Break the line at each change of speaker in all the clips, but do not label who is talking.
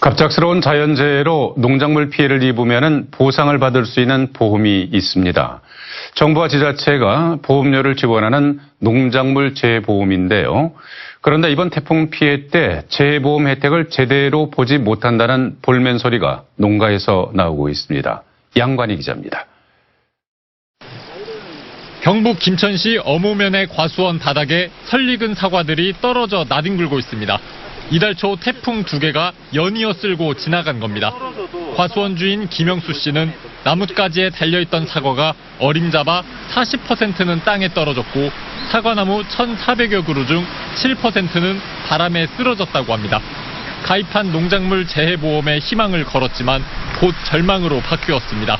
갑작스러운 자연재해로 농작물 피해를 입으면 보상을 받을 수 있는 보험이 있습니다. 정부와 지자체가 보험료를 지원하는 농작물 재해보험인데요. 그런데 이번 태풍 피해 때 재해보험 혜택을 제대로 보지 못한다는 볼멘 소리가 농가에서 나오고 있습니다. 양관희 기자입니다.
경북 김천시 어무면의 과수원 바닥에 설익은 사과들이 떨어져 나뒹굴고 있습니다. 이달 초 태풍 두 개가 연이어 쓸고 지나간 겁니다. 과수원 주인 김영수 씨는 나뭇가지에 달려있던 사과가 어림잡아 40%는 땅에 떨어졌고 사과나무 1,400여 그루 중 7%는 바람에 쓰러졌다고 합니다. 가입한 농작물 재해보험에 희망을 걸었지만 곧 절망으로 바뀌었습니다.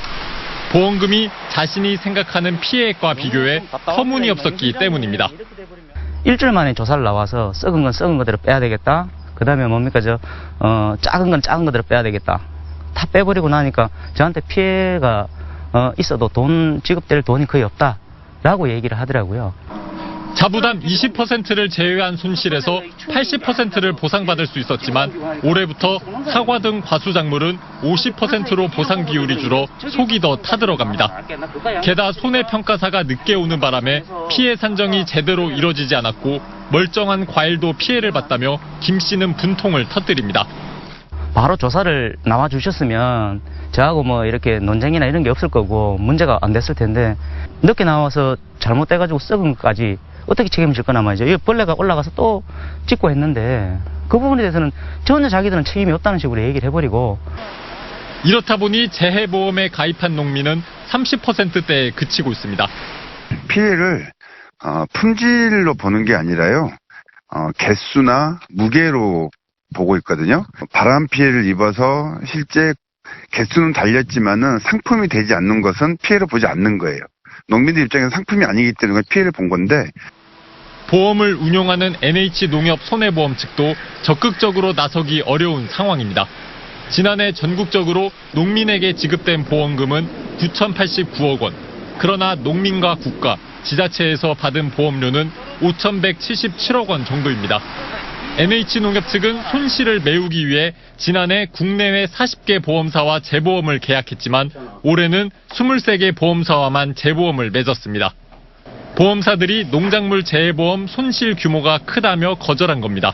보험금이 자신이 생각하는 피해액과 비교해 터무니없었기 때문입니다.
일주일 만에 조사를 나와서 썩은 건 썩은 거대로 빼야 되겠다. 그 다음에 뭡니까, 저, 어, 작은 건 작은 거대로 빼야 되겠다. 다 빼버리고 나니까 저한테 피해가, 어, 있어도 돈, 지급될 돈이 거의 없다. 라고 얘기를 하더라고요.
자부담 20%를 제외한 손실에서 80%를 보상받을 수 있었지만 올해부터 사과 등 과수 작물은 50%로 보상 비율이 줄어 속이 더 타들어갑니다. 게다 손해평가사가 늦게 오는 바람에 피해 산정이 제대로 이뤄지지 않았고 멀쩡한 과일도 피해를 봤다며 김 씨는 분통을 터뜨립니다.
바로 조사를 나와 주셨으면 저하고 뭐 이렇게 논쟁이나 이런 게 없을 거고 문제가 안 됐을 텐데 늦게 나와서 잘못돼가지고 썩은 것까지 어떻게 책임질 거나 말이죠. 이 벌레가 올라가서 또 찍고 했는데 그 부분에 대해서는 전혀 자기들은 책임이 없다는 식으로 얘기를 해버리고
이렇다 보니 재해보험에 가입한 농민은 30%대에 그치고 있습니다.
피해를 어, 품질로 보는 게 아니라요. 어, 개수나 무게로 보고 있거든요. 바람 피해를 입어서 실제 개수는 달렸지만은 상품이 되지 않는 것은 피해를 보지 않는 거예요. 농민들 입장에서 상품이 아니기 때문에 피해를 본 건데
보험을 운용하는 NH농협 손해보험 측도 적극적으로 나서기 어려운 상황입니다. 지난해 전국적으로 농민에게 지급된 보험금은 9,089억 원. 그러나 농민과 국가, 지자체에서 받은 보험료는 5,177억 원 정도입니다. NH농협 측은 손실을 메우기 위해 지난해 국내외 40개 보험사와 재보험을 계약했지만 올해는 23개 보험사와만 재보험을 맺었습니다. 보험사들이 농작물 재해보험 손실 규모가 크다며 거절한 겁니다.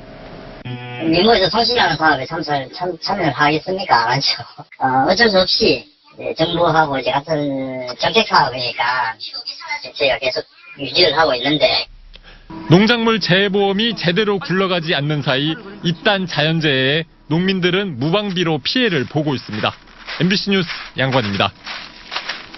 민국에서 손실하는 사업에 참설, 참, 참여를 하겠습니까? 안 하죠. 어, 어쩔 수 없이 정부하고 이제 같은 정책 사업이니까 저희가 계속 유지를 하고 있는데
농작물 재해보험이 제대로 굴러가지 않는 사이 잇단 자연재해에 농민들은 무방비로 피해를 보고 있습니다. MBC 뉴스 양관입니다.